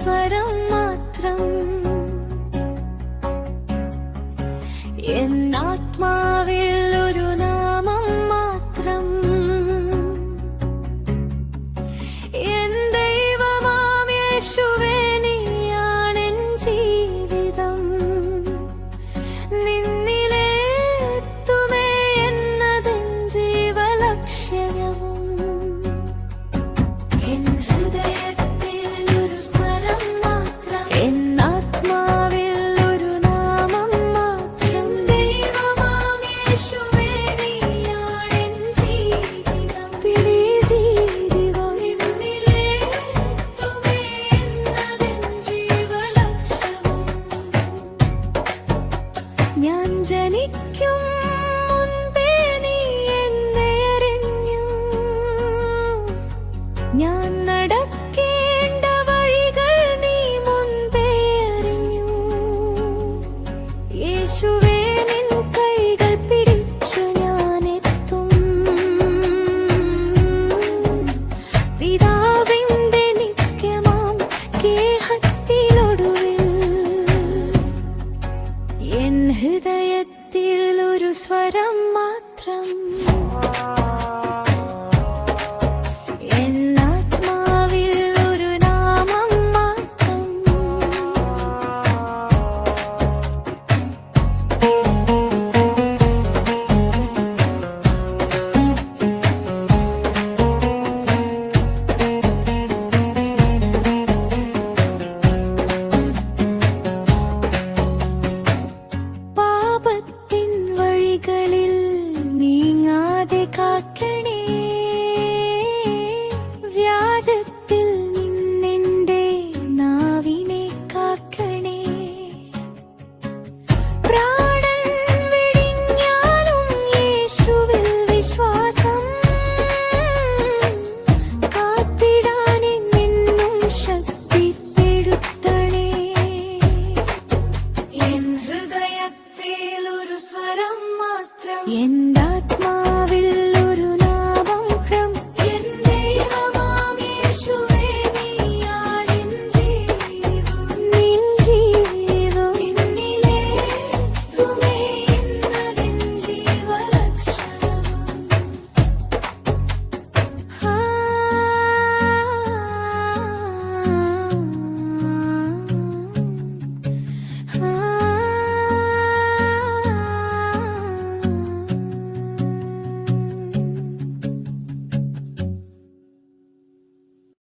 സ്വരം മാത്രം എന്നാ ഞാൻ ജനിക്കും മുൻപേ നീ എന്നെ എന്നെറിഞ്ഞു ഞാൻ നട സ്വരം മാത്രം വഴികളിൽ നീങ്ങാതെ കാക്കണേ. വ്യാജ tiene